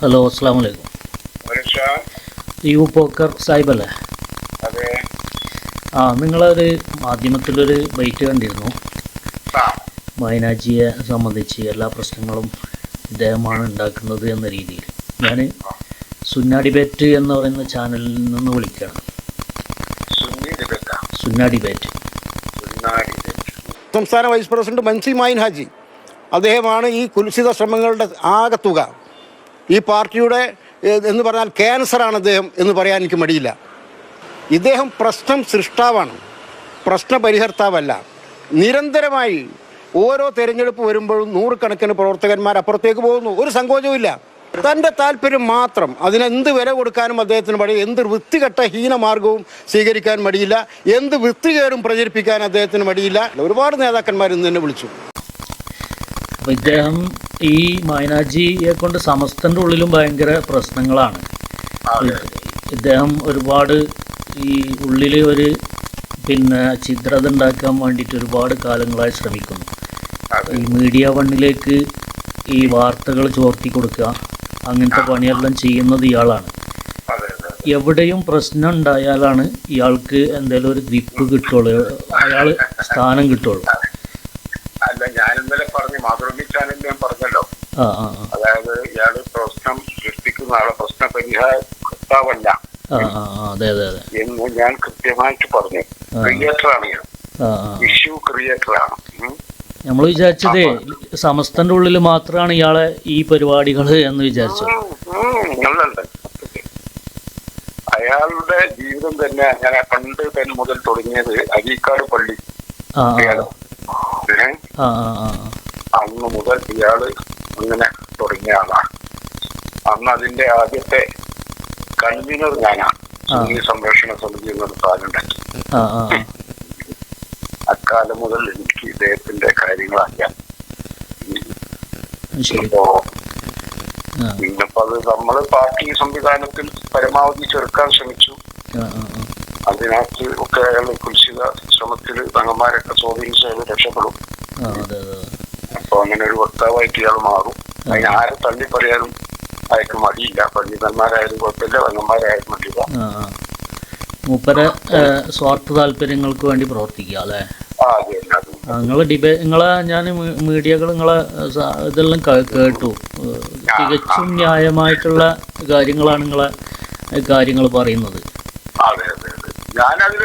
Hello അസ്സാം വലൈക്കും U Pokker Sahib അല്ലേ ആ നിങ്ങളൊരു മാധ്യമത്തിലൊരു ബൈറ്റ് കണ്ടിരുന്നു. വയനാജിയെ സംബന്ധിച്ച് എല്ലാ പ്രശ്നങ്ങളും ഇദ്ദേഹമാണ് ഉണ്ടാക്കുന്നത് എന്ന രീതിയിൽ. ഞാൻ സുന്ന ഡിബേറ്റ് എന്ന് പറയുന്ന ചാനലിൽ നിന്ന് വിളിക്കുകയാണ്. സുന്നാടി ബേറ്റ് സുന്ന ഡിബേറ്റ് സംസ്ഥാന വൈസ് പ്രസിഡന്റ് മൻസി മായിൻ ഹാജി. അദ്ദേഹമാണ് ഈ കുൽസിത ശ്രമങ്ങളുടെ ആകെ തുക ഈ പാർട്ടിയുടെ എന്ന് പറഞ്ഞാൽ ക്യാൻസറാണ് അദ്ദേഹം എന്ന് പറയാൻ എനിക്ക് മടിയില്ല. ഇദ്ദേഹം പ്രശ്നം സൃഷ്ടാവാണ് പ്രശ്ന പരിഹർത്താവല്ല നിരന്തരമായി ഓരോ തെരഞ്ഞെടുപ്പ് വരുമ്പോഴും നൂറുകണക്കിന് പ്രവർത്തകന്മാർ അപ്പുറത്തേക്ക് പോകുന്നു. ഒരു സങ്കോചവുമില്ല. തന്റെ താല്പര്യം മാത്രം അതിനെന്ത് വില കൊടുക്കാനും അദ്ദേഹത്തിന് മടി എന്ത് വൃത്തികെട്ട ഹീനമാർഗവും സ്വീകരിക്കാൻ മടിയില്ല എന്ത് വൃത്തികേടും പ്രചരിപ്പിക്കാൻ അദ്ദേഹത്തിന് മടിയില്ല. ഒരുപാട് നേതാക്കന്മാർ ഇന്ന് തന്നെ വിളിച്ചു. അപ്പോൾ ഇദ്ദേഹം ഈ മൈനാജിയെ കൊണ്ട് സമസ്തന്റെ ഉള്ളിലും ഭയങ്കര പ്രശ്നങ്ങളാണ്. ഇദ്ദേഹം ഒരുപാട് ഈ ഉള്ളിൽ ഒരു പിന്നെ ചിത്രത ഉണ്ടാക്കാൻ വേണ്ടിയിട്ട് ഒരുപാട് കാലങ്ങളായി ശ്രമിക്കുന്നു. ഈ മീഡിയ വണ്ണിലേക്ക് ഈ വാർത്തകൾ ചോർത്തി കൊടുക്കുക അങ്ങനത്തെ പണിയെല്ലാം ചെയ്യുന്നത് ഇയാളാണ്. എവിടെയും പ്രശ്നം ഉണ്ടായാലാണ് ഇയാൾക്ക് എന്തെങ്കിലും ഒരു ഗ്രിപ്പ് കിട്ടുള്ളൂ. അയാൾ സ്ഥാനം കിട്ടുള്ളൂ. പറഞ്ഞു മാതൃഭൂമി ചാനലിൽ ഞാൻ പറഞ്ഞല്ലോ. അതായത് ഇയാൾ പ്രശ്നം സൃഷ്ടിക്കുന്ന ആളെ പ്രശ്ന അതെ എന്ന് ഞാൻ കൃത്യമായിട്ട് പറഞ്ഞു. ക്രിയേറ്ററാണ് ഞാൻ ഇഷ്യൂ ഉം. നമ്മൾ വിചാരിച്ചതേ സമസ്തന്റെ ഉള്ളിൽ മാത്രമാണ് ഇയാളെ ഈ പരിപാടികൾ എന്ന് വിചാരിച്ചു. അയാളുടെ ജീവിതം തന്നെ അങ്ങനെ പണ്ട് തന്നെ മുതൽ തുടങ്ങിയത് അരീക്കാട് പള്ളി. ആ. അന്ന് മുതൽ ഇയാൾ അങ്ങനെ തുടങ്ങിയ ആളാണ് അന്ന് അതിന്റെ ആദ്യത്തെ കൺവീനർ ഞാനാണ്. ഈ സംരക്ഷണ സമിതി എന്നൊരു ആ അക്കാലം മുതൽ എനിക്ക് ഇദ്ദേഹത്തിന്റെ കാര്യങ്ങൾ അറിയാം പിന്നപ്പോ ആ. പിന്നിപ്പോ അത് നമ്മൾ പാർട്ടി സംവിധാനത്തിൽ പരമാവധി ചെറുക്കാൻ ശ്രമിച്ചു. അതിനകത്ത് ഒക്കെ അയാൾ കുൽസിത ശ്രമത്തിൽ തങ്ങന്മാരൊക്കെ സ്വാധീനിച്ച് രക്ഷപ്പെടും. അപ്പൊ അങ്ങനെ ഒരു വക്താവായിട്ട് ഇയാൾ മാറും. അതിന് ആരെ തള്ളി പറയാനും അയാൾക്ക് മടിയില്ല. പണ്ഡിതന്മാരായാലും കുഴപ്പമില്ല വെള്ളന്മാരായാലും മടിയില്ല. മൂപ്പരെ സ്വാർത്ഥ താല്പര്യങ്ങൾക്ക് വേണ്ടി പ്രവർത്തിക്കുക അല്ലേ? നിങ്ങൾ ഡിബേ നിങ്ങളെ ഞാൻ മീഡിയകൾ നിങ്ങളെ ഇതെല്ലാം കേട്ടു. തികച്ചും ന്യായമായിട്ടുള്ള കാര്യങ്ങളാണ് നിങ്ങളെ കാര്യങ്ങൾ പറയുന്നത്. ഞാനതിൽ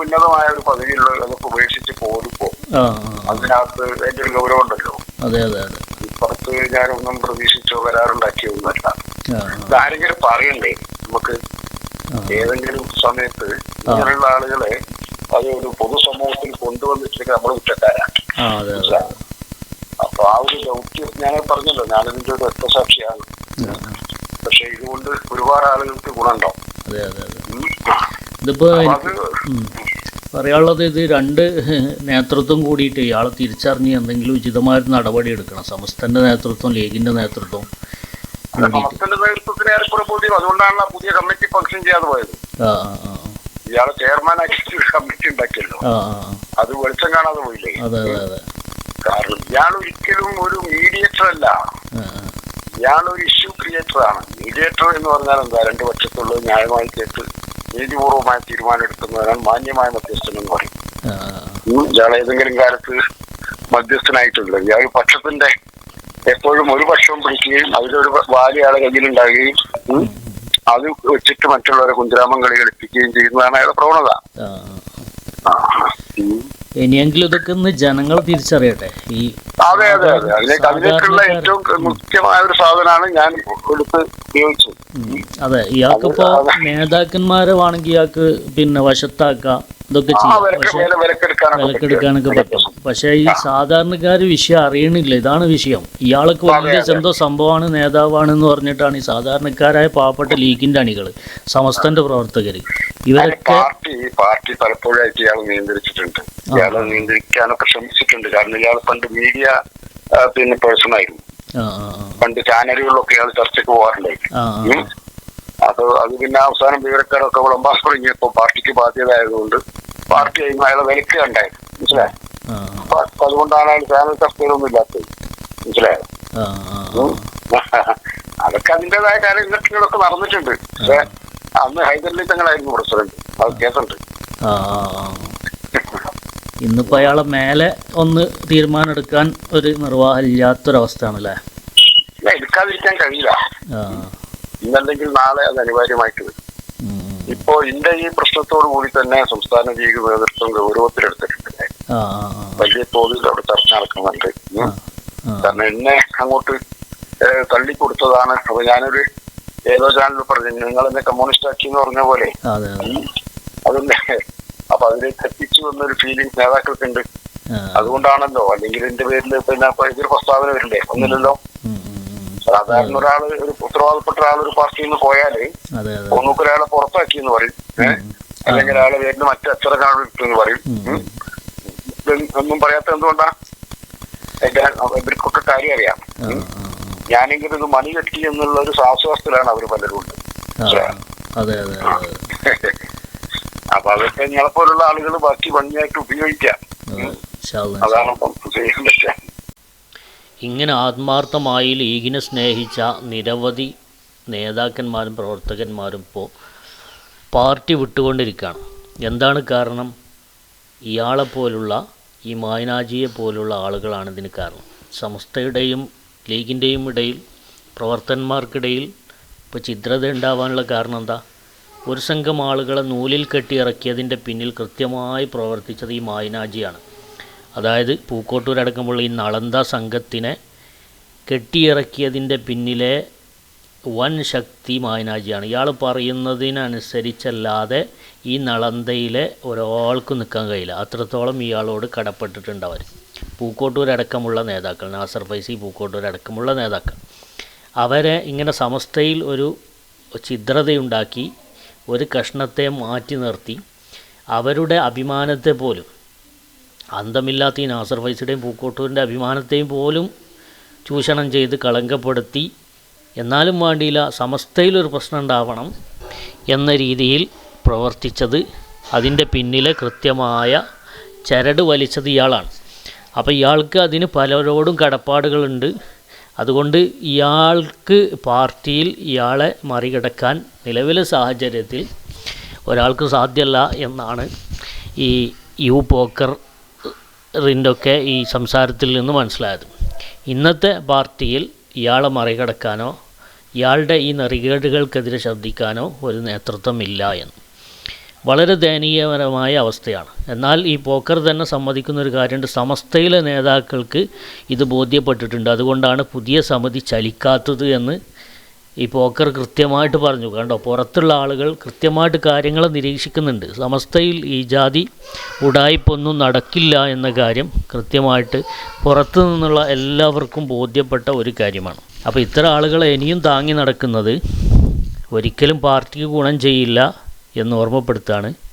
ഉന്നതമായ ഒരു പദവിയിലുള്ള അതൊക്കെ ഉപേക്ഷിച്ച് പോരുമ്പോ ആ ആ ആ. അതിനകത്ത് അതിന്റെ ഗൗരവമുണ്ടല്ലോ. അതെ അതെ അതെ. ഇപ്പുറത്ത് ഞാനൊന്നും പ്രതീക്ഷിച്ചോ കരാറുണ്ടാക്കിയൊന്നുമല്ല ഇതാരെങ്കിലും പറയണ്ടേ? നമുക്ക്. ഏതെങ്കിലും സമയത്ത് ഇങ്ങനെയുള്ള ആളുകളെ അത് ഒരു പൊതുസമൂഹത്തിൽ കൊണ്ടുവന്നിട്ടുണ്ടെങ്കിൽ നമ്മൾ കുറ്റക്കാരാണ്. അപ്പൊ ആ ഒരു ദൗത്യം ഞാൻ പറഞ്ഞല്ലോ ഞാനിതിന്റെ ഒരു രക്തസാക്ഷിയാണ്. പക്ഷെ ഇതുകൊണ്ട് ഒരുപാട് ആളുകൾക്ക് ഗുണമുണ്ടാവും. അതെ പറയാനുള്ളത് ഇത് രണ്ട് നേതൃത്വം കൂടിയിട്ട് ഇയാളെ തിരിച്ചറിഞ്ഞ് എന്തെങ്കിലും ഉചിതമായ നടപടി എടുക്കണം. സമസ്തന്റെ നേതൃത്വം ലീഗിന്റെ നേതൃത്വം സമസ്തന്റെ നേതൃത്വത്തിന് ഏറെക്കുറെ ബോധ്യം അതുകൊണ്ടാണല്ലോ പുതിയ കമ്മിറ്റി ഫംഗ്ഷൻ ചെയ്യാതെ പോയത്. ഇയാളെ ചെയർമാനാക്കി ഒരു കമ്മിറ്റി ഉണ്ടാക്കിയല്ലോ. അത് വെളിച്ചം കാണാതെ പോയില്ലേ? കാരണം ഇയാൾ ഒരിക്കലും ഒരു മീഡിയേറ്റർ അല്ല. ഇയാൾ ഒരു ഇഷ്യൂ ക്രിയേറ്റർ ആണ്. മീഡിയേറ്റർ എന്ന് പറഞ്ഞാൽ എന്താ? രണ്ടു പക്ഷത്തുള്ളത് ന്യായമായി കേട്ട് നീതിപൂർവമായ തീരുമാനം എടുക്കുന്നവരാണ് മാന്യമായ മധ്യസ്ഥൻ എന്ന് പറയും. ഇയാൾ ഏതെങ്കിലും കാലത്ത് മധ്യസ്ഥനായിട്ടുണ്ട് ഇയാൾ പക്ഷത്തിന്റെ എപ്പോഴും ഒരു പക്ഷവും പിടിക്കുകയും അതിലൊരു വാലിയാളെ കയ്യിലുണ്ടാകുകയും അത് വെച്ചിട്ട് മറ്റുള്ളവരെ കുന്തിരാമം കളി കളിപ്പിക്കുകയും ചെയ്യുന്നതാണ് അയാളുടെ പ്രവണത. ഇനിയെങ്കിലും ഇതൊക്കെ ഒന്ന് ജനങ്ങൾ തിരിച്ചറിയട്ടെ. ഈ അതെ അതെ അതെ. അതിലേക്ക് അതിലേക്കുള്ള ഏറ്റവും മുഖ്യമായ ഒരു സാധനമാണ് ഞാൻ എടുത്ത് ഉപയോഗിച്ചത്. അതെ ഇയാൾക്കിപ്പോ നേതാക്കന്മാരെ വേണമെങ്കിൽ ഇയാൾക്ക് പിന്നെ വശത്താക്കാം. ഇതൊക്കെ ചെയ്യാം. വിലക്കെടുക്കാനൊക്കെ പറ്റും. പക്ഷെ ഈ സാധാരണക്കാർ വിഷയം അറിയണില്ല. ഇതാണ് വിഷയം. ഇയാൾക്ക് വലിയ എന്തോ സംഭവമാണ് നേതാവാണെന്ന് പറഞ്ഞിട്ടാണ് ഈ സാധാരണക്കാരായ പാവപ്പെട്ട ലീഗിന്റെ അണികൾ സമസ്തന്റെ പ്രവർത്തകർ ഇവരൊക്കെ പാർട്ടി പാർട്ടി പലപ്പോഴായിട്ട് ഇയാൾ നിയന്ത്രിച്ചിട്ടുണ്ട്. ഇയാൾ നിയന്ത്രിക്കാനൊക്കെ ശ്രമിച്ചിട്ടുണ്ട്. കാരണം ഇയാൾ പണ്ട് മീഡിയ പിന്നെ പേഴ്സൺ ആയിരുന്നു. പണ്ട് ചാനലുകളിലൊക്കെ ഇയാൾ ചർച്ചയ്ക്ക് പോകാറുണ്ടായിരുന്നു. അത് അത് പിന്നെ അവസാനം വിവരക്കാരൊക്കെ വിളമ്പാൻ തുടങ്ങിയപ്പോ പാർട്ടിക്ക് ബാധ്യത ആയതുകൊണ്ട് പാർട്ടി ആയിരുന്നു അയാളെ വിലക്കുകയുണ്ടായി. മനസ്സിലായി? അപ്പൊ അതുകൊണ്ടാണ് അയാൾ ചാനൽ ചർച്ചയിലൊന്നും ഇല്ലാത്തത്. മനസ്സിലായോ? അതൊക്കെ അതിന്റെതായ കാര്യങ്ങളൊക്കെ നടന്നിട്ടുണ്ട്. പക്ഷെ അന്ന് ഹൈദരലി തങ്ങളായിരുന്നു പ്രസിഡന്റ്. അത് കേസുണ്ട്. ഇന്നിപ്പോ അയാളെ മേലെ ഒന്ന് തീരുമാനം എടുക്കാൻ ഒരു നിർവാഹമില്ലാത്തൊരവസ്ഥയാണല്ലേ ഇല്ല, എടുക്കാതിരിക്കാൻ കഴിയില്ല. ഇന്നല്ലെങ്കിൽ നാളെ അത് അനിവാര്യമായിട്ട് വരും. ഇപ്പോ ഇന്റെ ഈ പ്രശ്നത്തോടു കൂടി തന്നെ സംസ്ഥാന ലീഗ് നേതൃത്വം ഗൗരവത്തിലെടുത്തിട്ടുണ്ട്. വലിയ തോതിൽ അവിടെ ചർച്ച നടക്കുന്നുണ്ട്. കാരണം എന്നെ അങ്ങോട്ട് തള്ളിക്കൊടുത്തതാണ്. അപ്പൊ ഞാനൊരു ഏതോ ചാനലിൽ പറഞ്ഞു നിങ്ങൾ എന്നെ കമ്മ്യൂണിസ്റ്റ് ആക്കി എന്ന് പറഞ്ഞ പോലെ. അതിന്റെ അപ്പൊ അതിലേക്ക് എത്തിച്ചു എന്നൊരു ഫീലിംഗ് നേതാക്കൾക്കുണ്ട്. അതുകൊണ്ടാണല്ലോ അല്ലെങ്കിൽ എന്റെ പേരിൽ പിന്നെ ഇതൊരു പ്രസ്താവന വരില്ലേ ഒന്നില്ലല്ലോ. സാധാരണ ഒരാൾ ഒരു ഉത്തരവാദപ്പെട്ട ഒരാൾ ഒരു പാർട്ടിയിൽ നിന്ന് പോയാൽ ഒന്നുക്ക് ഒരാളെ പുറത്താക്കി എന്ന് പറയും അല്ലെങ്കിൽ ഒരാളെ പേരിൽ മറ്റു അച്ചട എന്ന് പറയും. ഒന്നും പറയാത്ത എന്തുകൊണ്ടാ? ഇവർക്കൊക്കെ കാര്യം അറിയാം. ഞാനെങ്കിലും ഇത് മണി കെട്ടി എന്നുള്ള ഒരു സാശ്വാസത്തിലാണ് അവർ പലരും ഉണ്ട്. അപ്പൊ അതൊക്കെ ഞങ്ങളെപ്പോലുള്ള ആളുകൾ ബാക്കി ഭംഗിയായിട്ട് ഉപയോഗിക്കാം. അതാണ് ഇപ്പം ചെയ്യാൻ പറ്റുക. ഇങ്ങനെ ആത്മാർത്ഥമായി ലീഗിനെ സ്നേഹിച്ച നിരവധി നേതാക്കന്മാരും പ്രവർത്തകന്മാരും ഇപ്പോൾ പാർട്ടി വിട്ടുകൊണ്ടിരിക്കുകയാണ്. എന്താണ് കാരണം? ഇയാളെപ്പോലുള്ള ഈ മായനാജിയെ പോലുള്ള ആളുകളാണ് ഇതിന് കാരണം. സമസ്തയുടെയും ലീഗിന്റെയും ഇടയിൽ പ്രവർത്തകന്മാർക്കിടയിൽ ഇപ്പോൾ ചിത്രത ഉണ്ടാവാനുള്ള കാരണം എന്താ? ഒരു സംഘം ആളുകളെ നൂലിൽ കെട്ടിയിറക്കിയതിന്റെ പിന്നിൽ കൃത്യമായി പ്രവർത്തിച്ചത് ഈ മായനാജിയാണ്. അതായത് പൂക്കോട്ടൂരടക്കമുള്ള ഈ നളന്ത സംഘത്തിനെ കെട്ടിയിറക്കിയതിന്റെ പിന്നിലെ വൻ ശക്തി മായനാജിയാണ്. ഇയാൾ പറയുന്നതിനനുസരിച്ചല്ലാതെ ഈ നളന്തയിലെ ഒരാൾക്കും നിൽക്കാൻ കഴിയില്ല. അത്രത്തോളം ഇയാളോട് കടപ്പെട്ടിട്ടുണ്ട് അവർ പൂക്കോട്ടൂരടക്കമുള്ള നേതാക്കൾ നാസർ ഫൈസി പൂക്കോട്ടൂരടക്കമുള്ള നേതാക്കൾ. അവരെ ഇങ്ങനെ സമസ്തയിൽ ഒരു ഛിദ്രതയുണ്ടാക്കി ഒരു കഷ്ണത്തെ മാറ്റി നിർത്തി അവരുടെ അഭിമാനത്തെ പോലും അന്തമില്ലാത്ത ഈ നാസർ ഫൈസിയുടെയും പൂക്കോട്ടൂരിന്റെ അഭിമാനത്തെയും പോലും ചൂഷണം ചെയ്ത് കളങ്കപ്പെടുത്തി എന്നാലും വേണ്ടിയില്ല സമസ്തയിലൊരു പ്രശ്നം ഉണ്ടാവണം എന്ന രീതിയിൽ പ്രവർത്തിച്ചത് അതിന്റെ പിന്നിലെ കൃത്യമായ ചരട് വലിച്ചത് ഇയാളാണ്. അപ്പോൾ ഇയാൾക്ക് അതിന് പലരോടും കടപ്പാടുകളുണ്ട്. അതുകൊണ്ട് ഇയാൾക്ക് പാർട്ടിയിൽ ഇയാളെ മറികടക്കാൻ നിലവിലെ സാഹചര്യത്തിൽ ഒരാൾക്ക് സാധ്യമല്ല എന്നാണ് ഈ യു പോക്കർ റിന്റൊക്കെ ഈ സംസാരത്തിൽ നിന്ന് മനസ്സിലായത്. ഇന്നത്തെ പാർട്ടിയിൽ ഇയാളെ മറികടക്കാനോ ഇയാളുടെ ഈ നെറികേടുകൾക്കെതിരെ ശബ്ദിക്കാനോ ഒരു നേതൃത്വമില്ല എന്ന്. വളരെ ദയനീയപരമായ അവസ്ഥയാണ്. എന്നാൽ ഈ പോക്കർ തന്നെ സമ്മതിക്കുന്ന ഒരു കാര്യമുണ്ട്. സമസ്തയിലെ നേതാക്കൾക്ക് ഇത് ബോധ്യപ്പെട്ടിട്ടുണ്ട്. അതുകൊണ്ടാണ് പുതിയ സമിതി ചലിക്കാത്തത് എന്ന് ഈ പോക്കർ കൃത്യമായിട്ട് പറഞ്ഞു. കണ്ടോ? പുറത്തുള്ള ആളുകൾ കൃത്യമായിട്ട് കാര്യങ്ങൾ നിരീക്ഷിക്കുന്നുണ്ട്. സമസ്തയിൽ ഈ ജാതി ഉടായ്പൊന്നും നടക്കില്ല എന്ന കാര്യം കൃത്യമായിട്ട് പുറത്തു നിന്നുള്ള എല്ലാവർക്കും ബോധ്യപ്പെട്ട ഒരു കാര്യമാണ്. അപ്പോൾ ഇത്തരം ആളുകളെ ഇനിയും താങ്ങി നടക്കുന്നത് ഒരിക്കലും പാർട്ടിക്ക് ഗുണം ചെയ്യില്ല എന്ന് ഓർമ്മപ്പെടുത്താണ്